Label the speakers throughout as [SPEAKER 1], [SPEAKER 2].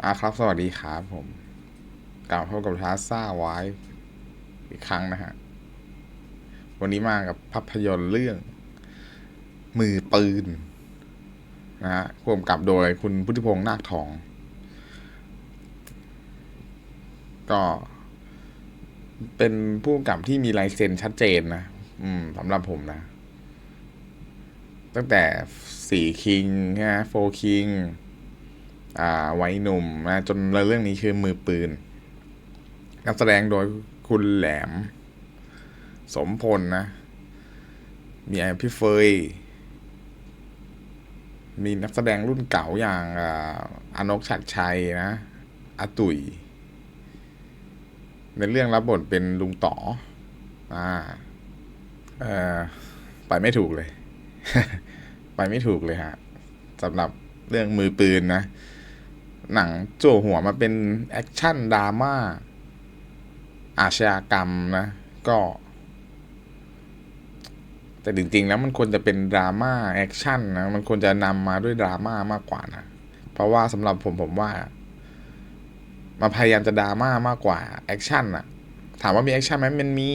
[SPEAKER 1] อ่าครับ สวัสดีครับผมกลับพบกับทาซ่าไว้อีกครั้งนะฮะ วันนี้มากับภาพยนตร์เรื่อง มือปืน นะฮะร่วมกับโดยคุณพุทธิพงษ์นาคทอง ก็ เป็นผู้กำกับที่มีลายเซ็นชัดเจนนะ อืมสำหรับผมนะ ตั้งแต่สี่คิงนะโฟคิง วัยหนุ่มนะจนเรื่องนี้คือมือปืนนักแสดงโดยคุณแหลม สมพลนะ มีพี่เฟย มีนักแสดงรุ่นเก่าอย่างอานกชัดชัยนะอาตุย ในเรื่องรับบทเป็นลุงต่ออ่าเออไปไม่ถูกเลย ไปไม่ถูกเลยฮะสำหรับเรื่องมือปืนนะ หนังโจวหัวมาเป็นแอคชั่นดราม่าอาชญากรรมนะ ก็ แต่จริงๆแล้วมันควรจะเป็นดราม่าแอคชั่นนะ มันควรจะนำมาด้วยดราม่ามากกว่านะ เพราะว่าสำหรับผมผมว่ามาพยายามจะดราม่ามากกว่าแอคชั่นอะถามว่ามีแอคชั่นไหมมันมี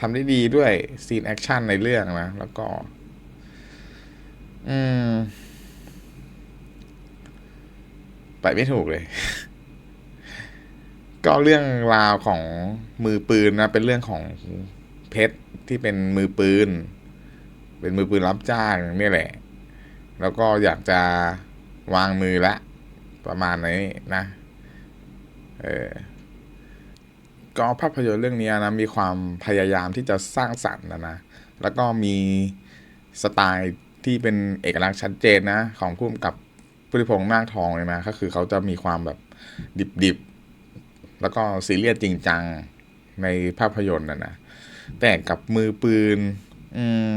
[SPEAKER 1] ทำได้ดีด้วยซีนแอคชั่นในเรื่องนะ แล้วก็ อืม ไปไม่ถูกเลย ก็เรื่องราวของมือปืนนะ เป็นเรื่องของเพชรที่เป็นมือปืน เป็นมือปืนรับจ้างนี่แหละ แล้วก็อยากจะวางมือละ ประมาณนี้นะ เออก็ภาพยนตร์เรื่องนี้นะมีความพยายามที่จะสร้างสรรค์นะนะ แล้วก็มีสไตล์ที่เป็นเอกลักษณ์ชัดเจนนะ ของผู้กำกับ พุทธิพงษ์นาคทองเลยนะ ก็คือเขาจะมีความแบบดิบๆ แล้วก็ซีเรียสจริงจังในภาพยนตร์นะนะแต่กับมือปืนอืม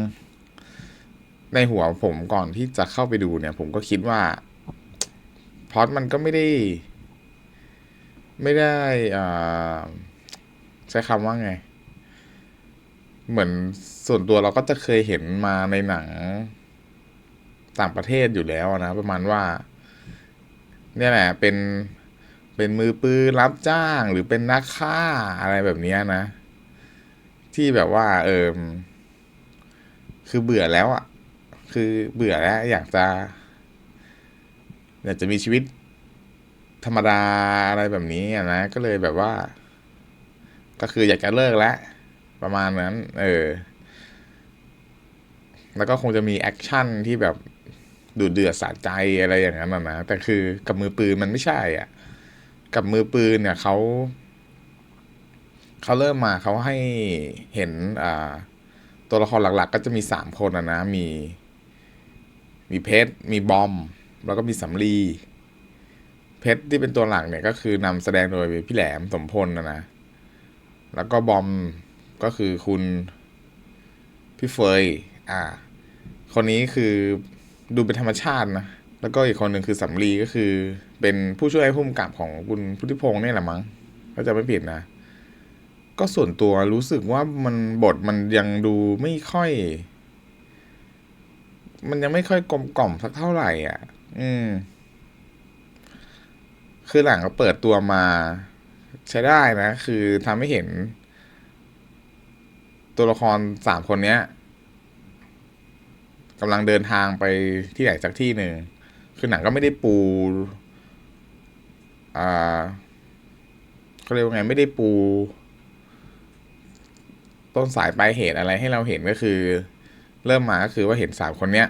[SPEAKER 1] ในหัวผมก่อนที่จะเข้าไปดูเนี่ย ผมก็คิดว่าพอตมันก็ไม่ได้ ไม่ได้อ่ใช้คำว่าไง เหมือนส่วนตัวเราก็จะเคยเห็นมาในหนังต่างประเทศอยู่แล้วนะ ประมาณว่า เนี่ยแหละเป็นเป็นมือปืนรับจ้างหรือเป็นนักฆ่าอะไรแบบนี้นะ ที่แบบว่า เออคือเบื่อแล้วอะ่ะ คือเบื่อแล้ว อยากจะอยากจะมีชีวิตธรรมดาอะไรแบบนี้นะก็เลยแบบว่า ก็คืออยากจะเลิกแล้วประมาณนั้น เออ แล้วก็คงจะมีแอคชั่นที่แบบ ดูเดือดสะใจอะไรอย่างนั้นนะนแต่คือกับมือปืนมันไม่ใช่อะ กับมือปืนเนี่ยเขาเขาเริ่มมาเขาให้เห็นอ่าตัวละครหลัก ๆ ก็จะมีสามคนนะนะมี มีเพชรมีบอม แล้วก็มีสำลีเพชรที่เป็นตัวหลักเนี่ยก็คือนำแสดงโดยพี่แหลมสมพลนะนะ แล้วก็บอมก็คือคุณพี่เฟย อ่า คนนี้คือ ดูเป็นธรรมชาตินะ แล้วก็อีกคนหนึ่งคือสำลีก็คือ เป็นผู้ช่วยผู้กำกับของคุณพุทธิพงษ์นี่แหละมั้งถ้าจะไม่ผิดนะ ก็ส่วนตัวรู้สึกว่ามันบทมันยังดูไม่ค่อย มันยังไม่ค่อยกลมกล่อมสักเท่าไหร่ อะ อืม คือหลังก็เปิดตัวมา ใช้ได้นะ คือทำให้เห็น ตัวละครสามคนเนี้ย กำลังเดินทางไปที่ไหนสักที่หนึ่งคือหนังก็ไม่ได้ปู อ่าเขาเรียกว่าไงไม่ได้ปู ต้นสายปลายเหตุอะไรให้เราเห็นก็คือ เริ่มมาก็คือว่าเห็นสามคนเนี้ย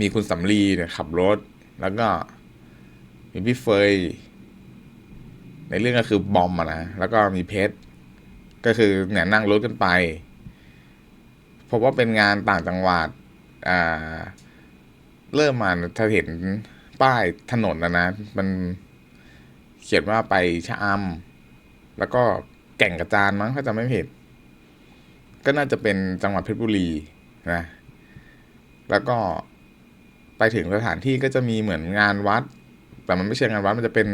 [SPEAKER 1] มีคุณสำลีเนี่ยขับรถ แล้วก็มีพี่เฟย ในเรื่องก็คือบอมอะนะแล้วก็มีเพชรก็คือเนี่ยนั่งรถกันไปพบว่าเป็นงานต่างจังหวัด อ่า เริ่มมาถ้าเห็นป้ายถนนนะนะ มันเขียนว่าไปชะอำแล้วก็แก่งกระจานมั้งถ้าจำไม่ผิด ก็น่าจะเป็นจังหวัดเพชรบุรีนะ แล้วก็ไปถึงสถานที่ก็จะมีเหมือนงานวัด แต่มันไม่ใช่งานวัดมันจะเป็น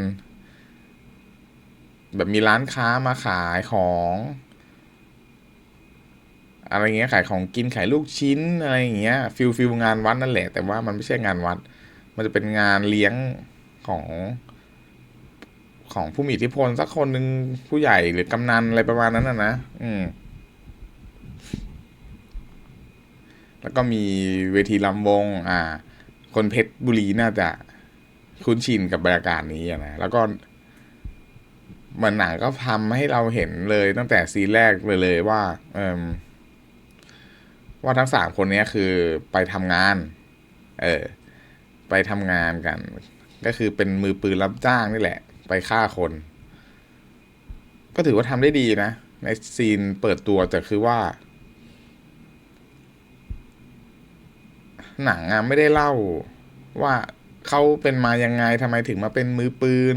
[SPEAKER 1] แบบมีร้านค้ามาขายของ อะไรเงี้ยขายของกินขายลูกชิ้นอะไรอย่างเงี้ยฟิลฟิลงานวัดนั่นแหละ แต่ว่ามันไม่ใช่งานวัด มันจะเป็นงานเลี้ยงของของผู้มีอิทธิพลสักคนหนึ่งผู้ใหญ่หรือกำนันอะไรประมาณนั้นนะนะอืม แล้วก็มีเวทีลำวง อ่า คนเพชรบุรีน่าจะคุ้นชินกับบรรยากาศนี้นะแล้วก็มือนหนังก็ทำให้เราเห็นเลยตั้งแต่ซีนแรกเลยเลยว่า เอม ว่าทั้งสามคนนี้คือไปทำงาน เออ ไปทำงานกัน ก็คือเป็นมือปืนรับจ้างนี่แหละ ไปฆ่าคน ก็ถือว่าทำได้ดีนะ ในซีนเปิดตัวแต่คือว่า หนังอะไม่ได้เล่าว่าเขาเป็นมายังไงทำไมถึงมาเป็นมือปืน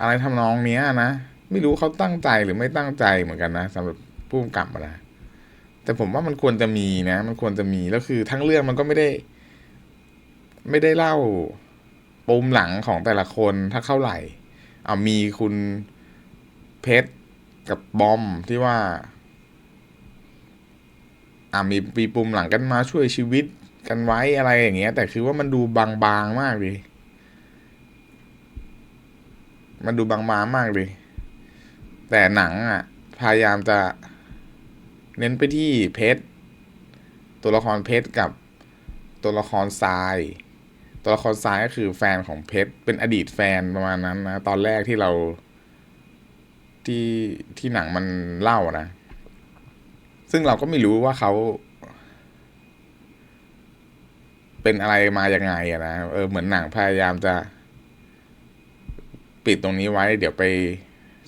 [SPEAKER 1] อะไรทำนองเนี้ยนะ ไม่รู้เขาตั้งใจหรือไม่ตั้งใจเหมือนกันนะสำหรับผู้กำกับอะนะ แต่ผมว่ามันควรจะมีนะ มันควรจะมี แล้วคือทั้งเรื่องมันก็ไม่ได้ ไม่ได้เล่าปมหลังของแต่ละคนถ้าเข้าไหร่เอามีคุณเพชรกับบอมที่ว่า อ่ามีปีปุ่มหลังกันมาช่วยชีวิตกันไว้อะไรอย่างเงี้ย แต่คือว่ามันดูบางๆมากเลยมันดูบางๆมากเลยแต่หนังอะ พยายามจะ เน้นไปที่เพชรตัวละครเพชรกับตัวละครทราย ตัวละครทรายก็คือแฟนของเพชรเป็นอดีตแฟนประมาณนั้นนะตอนแรกที่เราที่ที่หนังมันเล่านะ ซึ่งเราก็ไม่รู้ว่าเขา เป็นอะไรมาอยังไงอะนะเออเหมือนหนังพยายามจะ ปิดตรงนี้ไว้ เดี๋ยวไป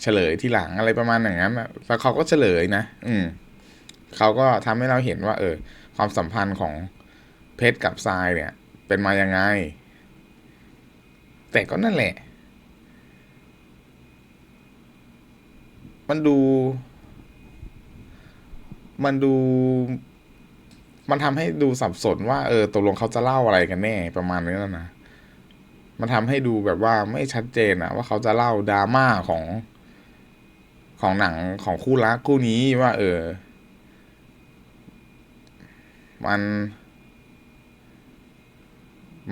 [SPEAKER 1] เฉลยที่หลังอะไรประมาณอย่างนั้นแล้วเขาก็เฉลยนะ อืม เขาก็ทำให้เราเห็นว่า เออ ความสัมพันธ์ของเพชรกับทรายเนี่ย เป็นมายังไง แต่ก็นั่นแหละ มันดู มันดู มันทำให้ดูสับสนว่า เออตกลงเขาจะเล่าอะไรกันแน่ประมาณนี้แล้วนะมันทำให้ดูแบบว่าไม่ชัดเจนอะว่าเขาจะเล่าดราม่าของของหนังของคู่รักคู่นี้ว่า เออ มัน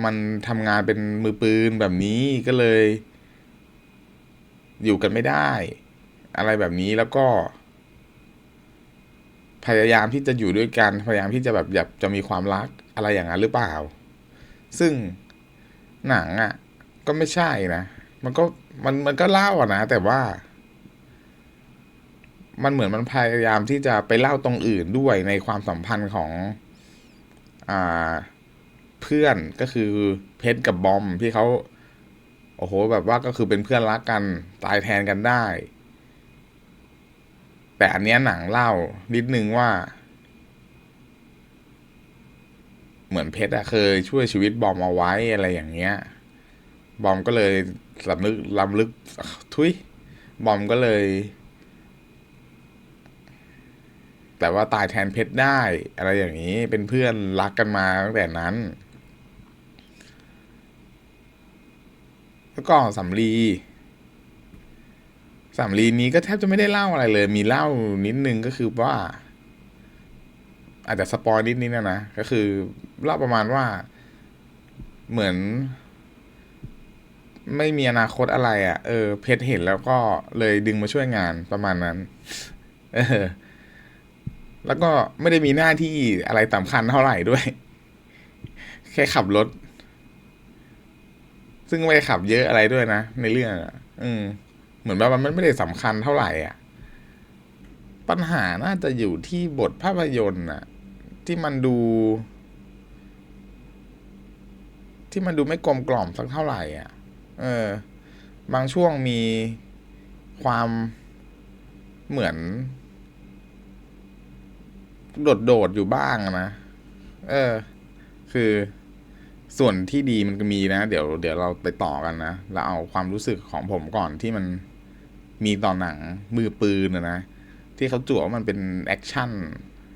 [SPEAKER 1] มันทำงานเป็นมือปืนแบบนี้ก็เลย อยู่กันไม่ได้ อะไรแบบนี้แล้วก็ พยายามที่จะอยู่ด้วยกัน พยายามที่จะแบบอยากจะมีความรักอะไรอย่างนั้นหรือเปล่า ซึ่งหนังอะ่ะ ก็ไม่ใช่นะมันก็มันมันก็เล่าอะนะแต่ว่า มันเหมือนมันพยายามที่จะไปเล่าตรงอื่นด้วยในความสัมพันธ์ของ เพื่อนก็คือเพชรกับบอมที่เขาโอ้โห แบบว่าก็คือเป็นเพื่อนรักกันตายแทนกันได้ แต่อันเนี้ยหนังเล่านิดนึงว่า เหมือนเพชรอะเคยช่วยชีวิตบอมเอาไว้อะไรอย่างเงี้ย บอมก็เลยสำนึกลำลึกทุยบอมก็เลย แต่ว่าตายแทนเพชรได้ อะไรอย่างนี้เป็นเพื่อนรักกันมาตั้งแต่นั้นแล้วก็สำลีสำลีนี้ก็แทบจะไม่ได้เล่าอะไรเลย มีเล่านิดนึงก็คือว่า อาจจะสปอยนิดนิดนะนะก็คือเล่าประมาณว่าเหมือน ไม่มีอนาคตอะไรอะ่ะ เออ เพชรเห็นแล้วก็เลยดึงมาช่วยงานประมาณนั้น เออ แล้วก็ไม่ได้มีหน้าที่อะไรสำคัญเท่าไหร่ด้วย แค่ขับรถ ซึ่งไม่ได้ขับเยอะอะไรด้วยนะ ในเรื่องอะอืม เหมือนว่ามันไม่ได้สำคัญเท่าไหร่อะ ปัญหาน่าจะอยู่ที่บทภาพยนตร์น่ะ ที่มันดู ที่มันดูไม่กลมกล่อมสักเท่าไหร่อะ เออ บางช่วงมีความเหมือน โดดโดดๆอยู่บ้างนะ เออ คือส่วนที่ดีมันก็มีนะ เดี๋ยวเดี๋ยวเราไปต่อกันนะเราเอาความรู้สึกของผมก่อนที่มันมีต่อหนังมือปืนนะนะที่เขาจั่ว่ามันเป็นแอคชั่น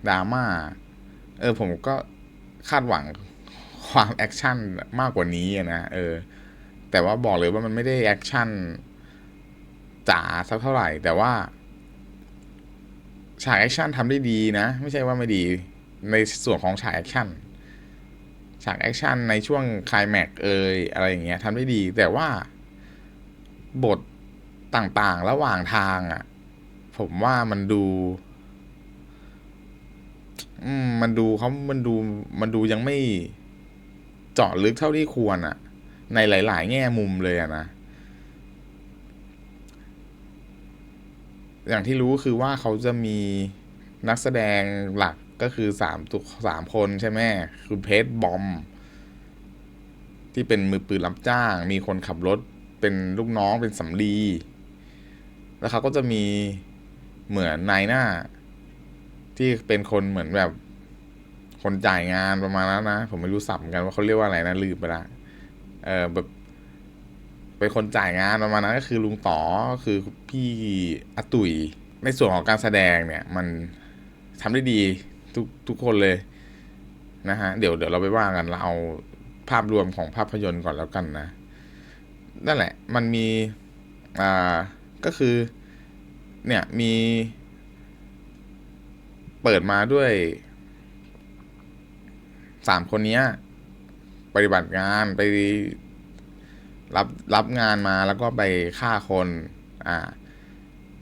[SPEAKER 1] ดราม่า เออ ผมก็คาดหวังความแอคชั่นมากกว่านี้นะ เออ แต่ว่าบอกเลยว่ามันไม่ได้แอคชั่นจ๋าสักเท่าไหร่ แต่ว่า ฉากแอคชั่นทำได้ดีนะ ไม่ใช่ว่าไม่ดีในส่วนของฉากแอคชั่นฉากแอคชั่นในช่วงคลายแม็กเอยอะไรอย่างเงี้ยทำได้ดี แต่ว่าบทต่างๆ ระหว่างทางอะ ผมว่ามันดู อืม มันดูเขามันดู มันดูยังไม่เจาะลึกเท่าที่ควรอะ ในหลาย ๆ แง่มุมเลยอะนะ อย่างที่รู้คือว่าเขาจะมีนักแสดงหลักก็คือสามตัวสามคนใช่ไหมคือเพชรบอม ที่เป็นมือปืนรับจ้าง มีคนขับรถเป็นลูกน้องเป็นสำลี แล้วเขาก็จะมีเหมือนนายหน้า ที่เป็นคนเหมือนแบบคนจ่ายงานประมาณนั้นนะ ผมไม่รู้สับมันว่าเขาเรียกว่าอะไรนะลืมไปละเออแบบ เป็นคนจ่ายงานประมาณนั้นก็คือลุงต่อคือพี่อตุยในส่วนของการแสดงเนี่ย มันทำได้ดีทุกทุกคนเลยนะฮะเดี๋ยวเดี๋ยวเราไปว่ากันเราเอาภาพรวมของภาพยนตร์ก่อนแล้วกันนะนั่นแหละ มันมีอ่าก็คือ เนี่ยมี เปิดมาด้วยสามคนเนี้ยปฏิบัติงานไป รับรับงานมาแล้วก็ไปฆ่าคน อ่า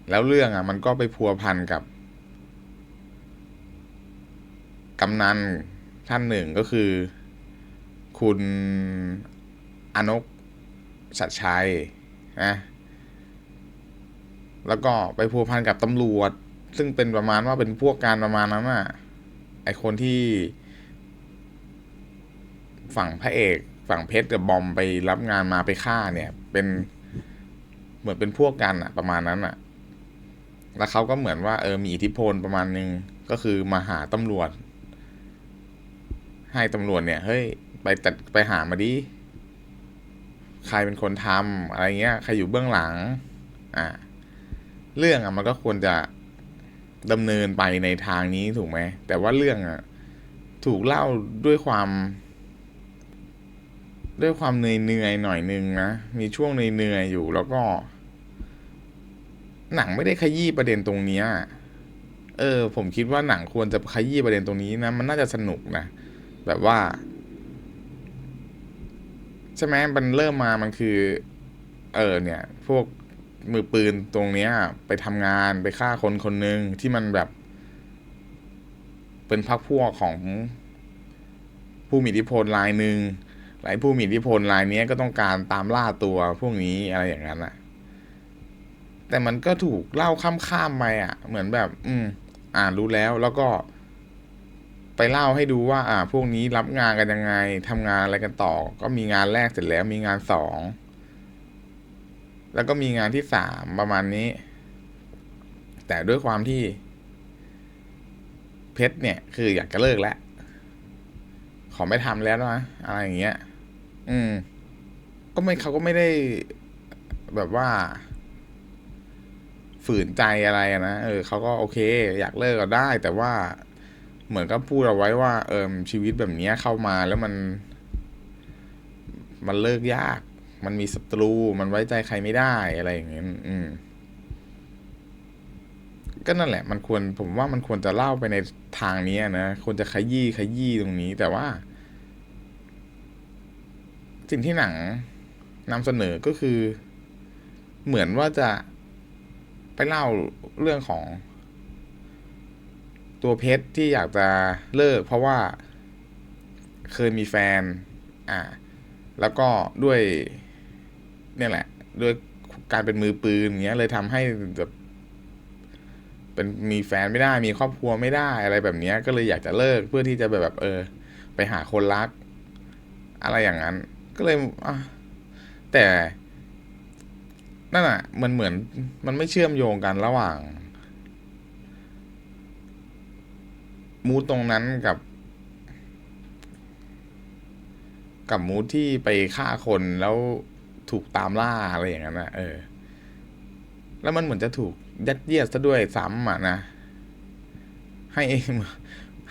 [SPEAKER 1] แล้วเรื่องอะ มันก็ไปพัวพันกับกำนันท่านหนึ่งก็คือ คุณอนกชัดชัยนะแล้วก็ไปพัวพันกับตำรวจ ซึ่งเป็นประมาณว่าเป็นพวกการประมาณนั้นอะไอคนที่ฝั่งพระเอก ฝั่งเพชรกับบอมไปรับงานมาไปฆ่าเนี่ย เป็นเหมือนเป็นพวกกันอะประมาณนั้นอะแล้วเขาก็เหมือนว่าเออมีอิทธิพลประมาณนึงก็คือมาหาตำรวจ ให้ตำรวจเนี่ยเฮ้ยไปตัดไปหามาดิใครเป็นคนทำอะไรเงี้ยใครอยู่เบื้องหลัง อ่า เรื่องอะมันก็ควรจะดำเนินไปในทางนี้ถูกไหมแต่ว่าเรื่องอะถูกเล่าด้วยความ ด้วยความเหนื่อยๆหน่อยนึงนะมีช่วงเหนื่อยๆอยู่แล้วก็ หนังไม่ได้ขยี้ประเด็นตรงเนี้ยเออ ผมคิดว่าหนังควรจะขยี้ประเด็นตรงนี้นะ มันน่าจะสนุกนะ แบบว่า ใช่ไหมมันเริ่มมามันคือ เออ เนี่ย พวกมือปืนตรงเนี้ย ไปทำงานไปฆ่าคนคนหนึ่งที่มันแบบ เป็นพักพวกของผู้มีอิทธิพลรายหนึ่ง หลายผู้มีอิทธิพลรายนี้ก็ต้องการตามล่าตัวพวกนี้อะไรอย่างนั้นอะแต่มันก็ถูกเล่าข้ามๆไปอะเหมือนแบบ อืม อ่านรู้แล้วแล้วก็ ไปเล่าให้ดูว่า อ่า พวกนี้รับงานกันยังไงทำงานอะไรกันต่อ ก็มีงานแรกเสร็จแล้ว มีงานสองแล้วก็มีงานที่สามประมาณนี้ แต่ด้วยความที่ เพชรเนี่ย คืออยากจะเลิกแล้ว ขอไม่ทำแล้วนะอะไรอย่างเงี้ย อืมก็ไม่เขาก็ไม่ได้แบบว่า ฝืนใจอะไรนะเออเขาก็โอเค อยากเลิกก็ได้ แต่ว่าเหมือนก็พูดเอาไว้ว่า เออชีวิตแบบนี้เข้ามาแล้วมัน มันเลิกยาก มันมีศัตรูมันไว้ใจใครไม่ได้อะไรอย่างเงี้ยอืมก็นั่นแหละ มันควรผมว่ามันควรจะเล่าไปในทางนี้นะควรจะขยี้ขยี้ตรงนี้ แต่ว่า สิ่งที่หนังนำเสนอก็คือ เหมือนว่าจะไปเล่าเรื่องของ ตัวเพชรที่อยากจะเลิก เพราะว่าเคยมีแฟน อ่า แล้วก็ด้วยเนี่ยแหละ ด้วยการเป็นมือปืนอย่างเงี้ย เลยทำให้แบบเป็นมีแฟนไม่ได้ มีครอบครัวไม่ได้อะไรแบบเนี้ยก็เลยอยากจะเลิกเพื่อที่จะแบบแบบ เออ ไปหาคนรัก อะไรอย่างนั้น ก็เลยอะแต่นั่นอะ มันเหมือนมันไม่เชื่อมโยงกันระหว่าง มูดตรงนั้นกับ กับมูดที่ไปฆ่าคนแล้วถูกตามล่าอะไรอย่างนั้นนะเออ แล้วมันเหมือนจะถูกยัดเยียดซะด้วยซ้ำอะนะ ให้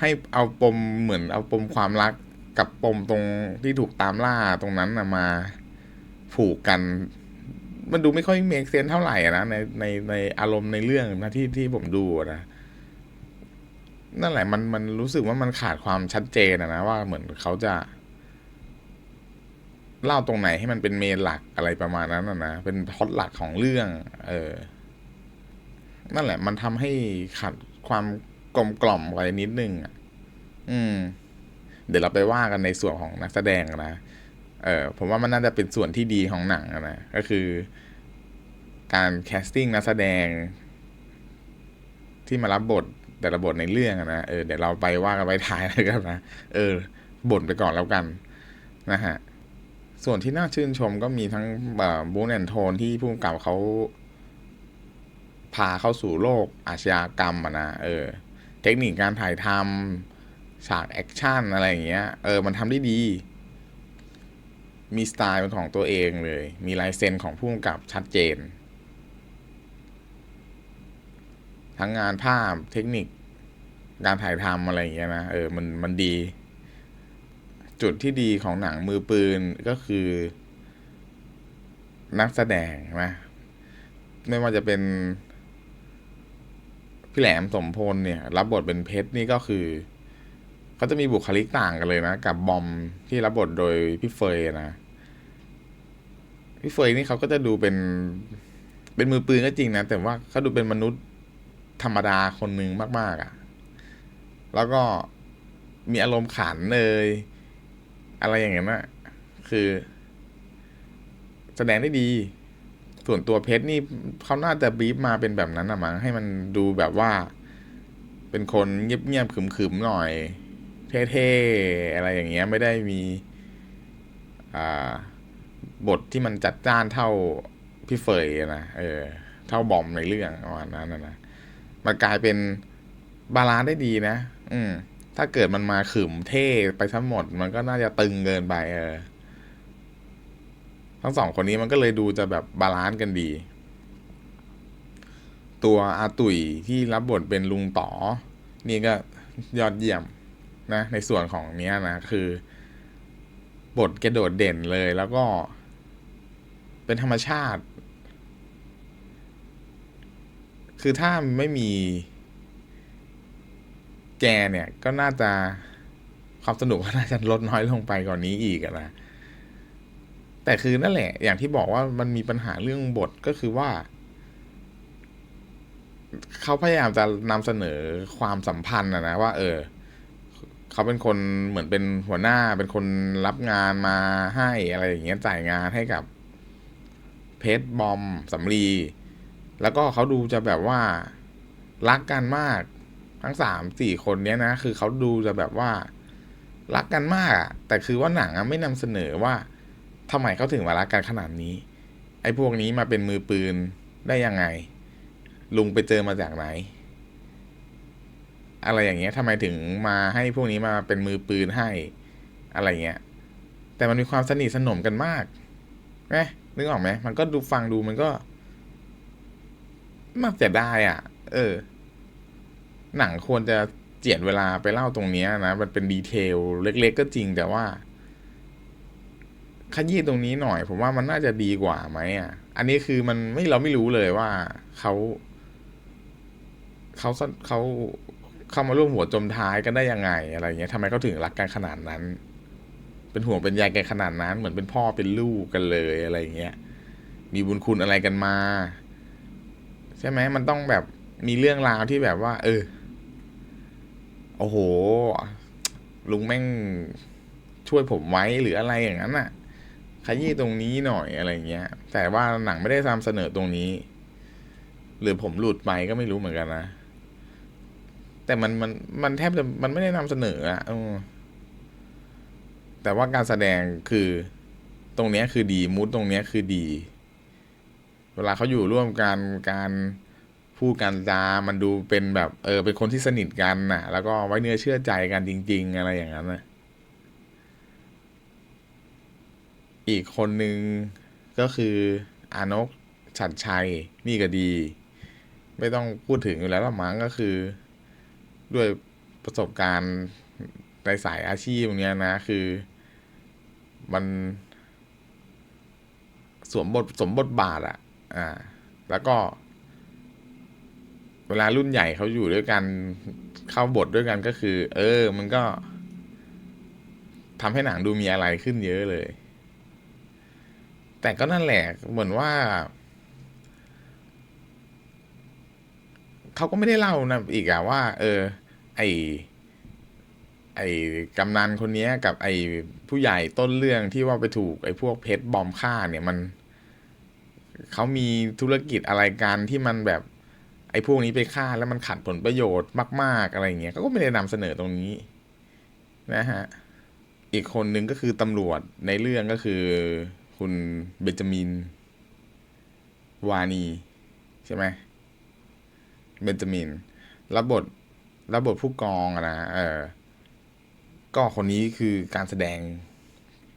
[SPEAKER 1] ให้เอาปมเหมือนเอาปมความรัก กับปมตรงที่ถูกตามล่าตรงนั้นนะมาผูกกัน มันดูไม่ค่อยเมกเซนเท่าไหร่นะในในในอารมณ์ในเรื่องนะที่ที่ผมดูนะนั่นแหละมันมันรู้สึกว่ามันขาดความชัดเจนนะว่าเหมือนเขาจะเล่าตรงไหนให้มันเป็นเมนหลักอะไรประมาณนั้นนะ เป็นพล็อตหลักของเรื่อง เออ นั่นแหละ มันทำให้ขัดความกลมกล่อมไปนิดนึงอะ อืม เดี๋ยวเราไปว่ากันในส่วนของนักแสดงนะเออผมว่ามันน่าจะเป็นส่วนที่ดีของหนังนะก็คือ การแคสติ้งนักแสดง ที่มารับบทแต่ละบทในเรื่องนะเออเดี๋ยวเราไปว่ากันไว้ท้ายแล้วกันนะเออบ่นไปก่อนแล้วกันนะฮะส่วนที่น่าชื่นชมก็มีทั้งบูนแอนโทนที่ผู้กำกับเขาพาเข้าสู่โลกอาชญากรรมนะเออ เทคนิคการถ่ายทำ ฉากแอคชั่นอะไรอย่างเงี้ย เออ มันทำได้ดี มีสไตล์เป็นของตัวเองเลย มีลายเซ็นของผู้กำกับชัดเจน ทั้งงานภาพเทคนิค การถ่ายทำอะไรอย่างเงี้ยนะ เออ มัน มันดี จุดที่ดีของหนังมือปืนก็คือ นักแสดงนะ ไม่ว่าจะเป็นพี่แหลมสมพลเนี่ย รับบทเป็นเพชรนี่ก็คือ เขาจะมีบุคลิกต่างกันเลยนะ กับบอมที่รับบทโดยพี่เฟยนะ พี่เฟยนี่เขาก็จะดูเป็นเป็นมือปืนก็จริงนะ แต่ว่าเขาดูเป็นมนุษย์ธรรมดาคนหนึ่งมาก ๆอะ่ะ แล้วก็มีอารมณ์ขันเลยอะไรอย่างเงี้ยนะคือ แสดงได้ดี ส่วนตัวเพชรนี่เขาน่าจะบีบมาเป็นแบบนั้นอะมั้งให้มันดูแบบว่า เป็นคนเงียบๆขึมๆหน่อย เท่ๆอะไรอย่างเงี้ยไม่ได้มีบทที่มันจัดจ้านเท่าพี่เฟยนะเออ เท่าบอมในเรื่องประมาณนั้นนะมันกลายเป็นบาลานซ์ได้ดีนะอืม ถ้าเกิดมันมาขึมเท่ไปทั้งหมด มันก็น่าจะตึงเกินไป เออ ทั้งสองคนนี้มันก็เลยดูจะแบบบาลานซ์กันดี ตัวอาตุยที่รับบทเป็นลุงต่อ นี่ก็ยอดเยี่ยม นะ ในส่วนของเนี้ยนะคือบทกระโดดเด่นเลยแล้วก็ เป็นธรรมชาติ คือถ้าไม่มี แกเนี่ยก็น่าจะความสนุกก็น่าจะลดน้อยลงไปกว่านนี้อีกนะแต่คือนั่นแหละ อย่างที่บอกว่ามันมีปัญหาเรื่องบทก็คือว่า เขาพยายามจะนำเสนอความสัมพันธ์นะนะว่า เออ เขาเป็นคนเหมือนเป็นหัวหน้าเป็นคนรับงานมาให้อะไรอย่างเงี้ยจ่ายงานให้กับ เพชรบอมสำลี แล้วก็เขาดูจะแบบว่ารักกันมากทั้งสามสี่คนเนี้ยนะ คือเขาดูจะแบบว่า รักกันมากอะแต่คือว่าหนังอะไม่นำเสนอว่าทำไมเขาถึงมารักกันขนาดนี้ ไอ้พวกนี้มาเป็นมือปืนได้ยังไง ลุงไปเจอมาจากไหน อะไรอย่างเงี้ยทำไมถึงมาให้พวกนี้มาเป็นมือปืนให้อะไรเงี้ย แต่มันมีความสนิทสนมกันมากไหมนึกออกไหมมันก็ดูฟังดูมันก็มากจะได้อะ เออ หนังควรจะเจียดเวลาไปเล่าตรงเนี้ยนะ มันเป็นดีเทลเล็ก ๆ ก็จริงแต่ว่าขยี้ตรงนี้หน่อย ผมว่ามันน่าจะดีกว่าไหมอะ อันนี้คือมันไม่เราไม่รู้เลยว่าเขาเขาเขา เข้ามาร่วมหัวจมท้ายกันได้ยังไงอะไรเงี้ยทำไมเขาถึงรักกันขนาดนั้น เป็นห่วงเป็นใยกันขนาดนั้น เหมือนเป็นพ่อเป็นลูกกันเลยอะไรเงี้ย มีบุญคุณอะไรกันมา ใช่ไหมมันต้องแบบมีเรื่องราวที่แบบว่า เออ โอ้โห ลุงแม่งช่วยผมไว้หรืออะไรอย่างนั้นน่ะขยี้ตรงนี้หน่อยอะไรเงี้ย แต่ว่าหนังไม่ได้นำเสนอตรงนี้ หรือผมหลุดไปก็ไม่รู้เหมือนกันนะ แต่มันมันมันแทบจะมันไม่ได้นำเสนออะอแต่ว่าการแสดงคือตรงเนี้ยคือดีมูดตรงเนี้ยคือดี เวลาเขาอยู่ร่วมกันการพูดกันจามันดูเป็นแบบ เออ เป็นคนที่สนิทกันน่ะ แล้วก็ไว้เนื้อเชื่อใจกันจริง ๆ อะไรอย่างนั้นนะอีกคนหนึ่งก็คืออานกฉัดชัยนี่ก็ดี ไม่ต้องพูดถึงอยู่แล้วละมั้งก็คือ ด้วยประสบการณ์ในสายอาชีพอย่างเงี้ยนะ คือมันสวมบทสมบทบาทอะอ่า แล้วก็ เวลารุ่นใหญ่เขาอยู่ด้วยกันเข้าบทด้วยกันก็คือ เออ มันก็ทำให้หนังดูมีอะไรขึ้นเยอะเลย แต่ก็นั่นแหละ เหมือนว่าเขาก็ไม่ได้เล่านะอีกอะว่า เออ ไอไอ้กำนันคนนี้กับไอ้ผู้ใหญ่ต้นเรื่องที่ว่าไปถูกไอ้พวกเพชรบอมฆ่าเนี่ยมันเขามีธุรกิจอะไรกันที่มันแบบ ไอ้พวกนี้ไปฆ่าแล้วมันขัดผลประโยชน์มาก ๆอะไรเงี้ยเขาก็ไม่ได้นำเสนอตรงนี้นะฮะอีกคนนึงก็คือตำรวจในเรื่องก็คือ คุณเบนจามิน วานี ใช่ไหมเบนจามินรับบท รับบทผู้กองอะนะเออ ก็คนนี้คือการแสดง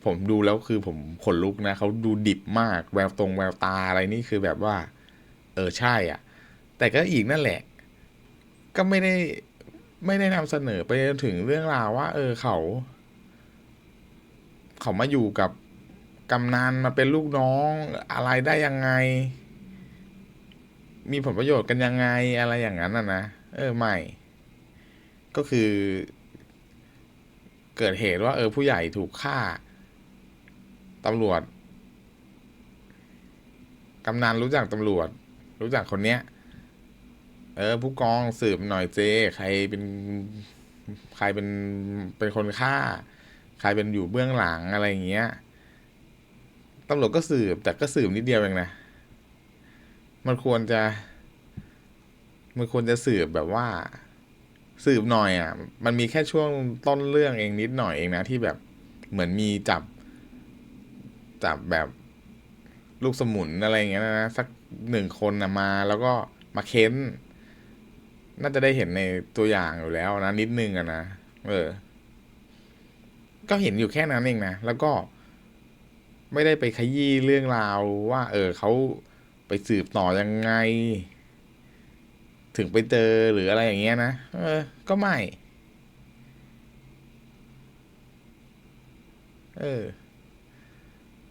[SPEAKER 1] ผมดูแล้วคือผมขนลุกนะเขาดูดิบมาก แววตรงแววตาอะไรนี่คือแบบว่า เออใช่อะ แต่ก็อีกนั่นแหละ ก็ไม่ได้ไม่ได้นำเสนอไปถึงเรื่องราวว่า เออเขา เขามาอยู่กับกำนันมาเป็นลูกน้องอะไรได้ยังไง มีผลประโยชน์กันยังไงอะไรอย่างนั้นนะนะเออ ไม่ ก็คือ เกิดเหตุว่า เออผู้ใหญ่ถูกฆ่าตำรวจกำนันรู้จักตำรวจ รู้จักคนเนี้ย เออ ผู้กองสืบหน่อยเจ ใครเป็น ใครเป็นเป็นคนฆ่า ใครเป็นอยู่เบื้องหลังอะไรอย่างเงี้ยตำรวจก็สืบ แต่ก็สืบนิดเดียวเองนะ มันควรจะ มันควรจะสืบแบบว่า สืบหน่อยอะ มันมีแค่ช่วงต้นเรื่องเองนิดหน่อยเองนะ ที่แบบเหมือนมีจับ จับแบบลูกสมุนอะไรอย่างเงี้ยนะสักหนึ่งคนนะมา แล้วก็มาเค้น น่าจะได้เห็นในตัวอย่างอยู่แล้วนะ นิดนึงอะนะเออ ก็เห็นอยู่แค่นั้นเองนะ แล้วก็ไม่ได้ไปขยี้เรื่องราวว่า เออเขาไปสืบต่อยังไง ถึงไปเจอหรืออะไรอย่างเงี้ยนะเออ ก็ไม่ เออ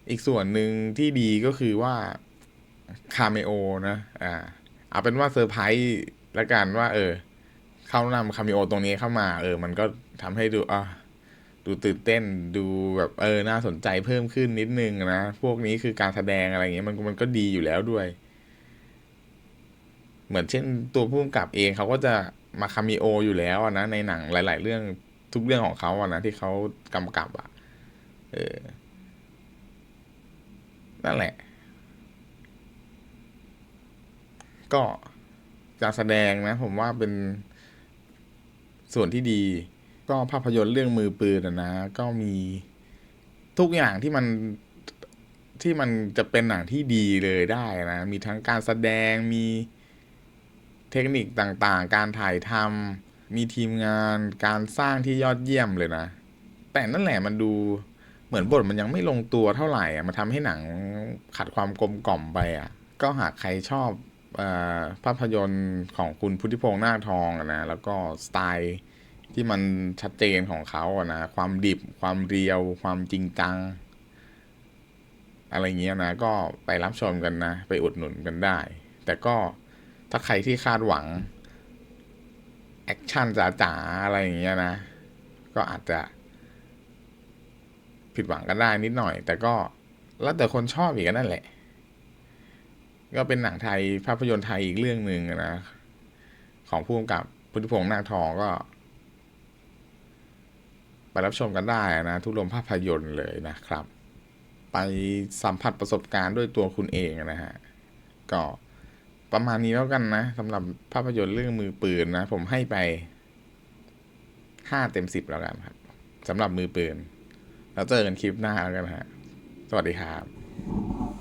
[SPEAKER 1] อีกส่วนหนึ่งที่ดีก็คือว่าคาเมโอนะ อ่า เอาเป็นว่าเซอร์ไพรส์ละกันว่า เออ เข้านำคาเมโอตรงนี้เข้ามา เออ มันก็ทำให้ดูอะดูตื่นเต้นดูแบบเออ น่าสนใจเพิ่มขึ้นนิดนึงนะ พวกนี้คือการแสดงอะไรอย่างเงี้ยมันมันก็ดีอยู่แล้วด้วย เหมือนเช่นตัวผู้กำกับเองเขาก็จะมาคาเมโออยู่แล้วนะในหนังหลาย ๆ เรื่องทุกเรื่องของเขาอะนะที่เขากำกับอะเออ นั่นแหละ ก็การแสดงนะ ผมว่าเป็นส่วนที่ดี ก็ภาพยนตร์เรื่องมือปืนนะ ก็มีทุกอย่างที่มันที่มันจะเป็นหนังที่ดีเลยได้นะ มีทั้งการแสดงมี ทคนิคต่างๆ การถ่ายทำมีทีมงานการสร้างที่ยอดเยี่ยมเลยนะ แต่นั่นแหละมันดูเหมือนบทมันยังไม่ลงตัวเท่าไหร่อะมันทำให้หนังขาดความกลมกล่อมไปอะ ก็หากใครชอบอภาพยนตร์ของคุณพุทธิพงษ์นาคทองอะนะแล้วก็สไตล์ที่มันชัดเจนของเขาอะนะความดิบความเรียว ความจริงจัง อะไรเงี้ยนะ ก็ไปรับชมกันนะ ไปอุดหนุนกันได้ แต่ก็ ถ้าใครที่คาดหวัง แอคชั่นจ๋าๆ อะไรอย่างเงี้ยนะ ก็อาจจะ ผิดหวังกันได้นิดหน่อย แต่ก็แล้วแต่คนชอบอีกนั่นแหละ ก็เป็นหนังไทยภาพยนตร์ไทยอีกเรื่องหนึ่งนะ ของผู้กำกับพุทธิพงษ์นาคทองก็ไปรับชมกันได้นะทุกโรงภาพยนตร์เลยนะครับ ไปสัมผัสประสบการณ์ด้วยตัวคุณเองนะฮะ ก็ ประมาณนี้แล้วกันนะสำหรับภาพยนตร์เรื่องมือปืนนะ ผมให้ไปห้าเต็มสิบแล้วกันครับสำหรับมือปืน แล้วเจอกันคลิปหน้าแล้วกันฮะ สวัสดีครับ